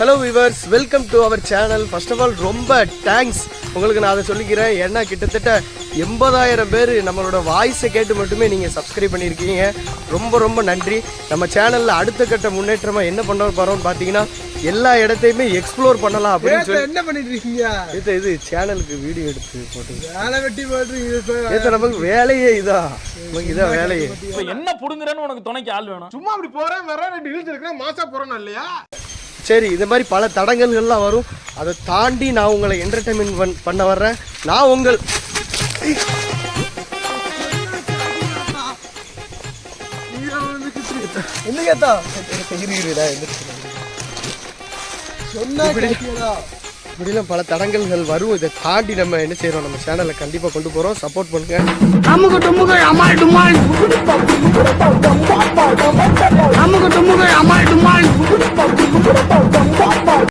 Hello viewers welcome to our channel first of all ரொம்ப thanks உங்களுக்கு நான் அதை சொல்லிக்கிறேன். ஏன்னா கிட்டத்தட்ட எண்பதாயிரம் பேர் நம்மளோட வாய்ஸை கேட்டு மட்டுமே நீங்கள் சப்ஸ்கிரைப் பண்ணியிருக்கீங்க. ரொம்ப ரொம்ப நன்றி. நம்ம சேனலில் அடுத்த கட்ட முன்னேற்றமாக என்ன பண்ண போகிறோம்னு பார்த்தீங்கன்னா எல்லா இடத்தையுமே எக்ஸ்ப்ளோர் பண்ணலாம் அப்படின்னு சொல்லி என்ன பண்ணிட்டு இருக்கீங்க இது இது சேனலுக்கு வீடியோ எடுத்து போட்டு வேலை வெட்டி ஏத்த நமக்கு வேலையே இதா. நமக்கு இதான் வேலையே. இப்ப என்ன புடுங்குறேன்னு உனக்கு துணைக்கு ஆள் வேணும். சும்மா அப்படி போறேன் வரேன் ரெண்டு இழுத்து இருக்கிறேன் மாசா போறேன் இல்லையா? சரி இது மாதிரி பல தடங்கல்கள்லாம் வரும் அதை தாண்டி நான் உங்களை என்டர்டைன்மெண்ட் பண்ண வர்றேன் நான் உங்கள் என்ன கேட்டா இப்படிலாம் பல தடங்கல்கள் வரும் இதை தாண்டி நம்ம என்ன செய்யறோம் நம்ம சேனலை கண்டிப்பாக கொண்டு போகிறோம் சப்போர்ட் பண்ணுங்க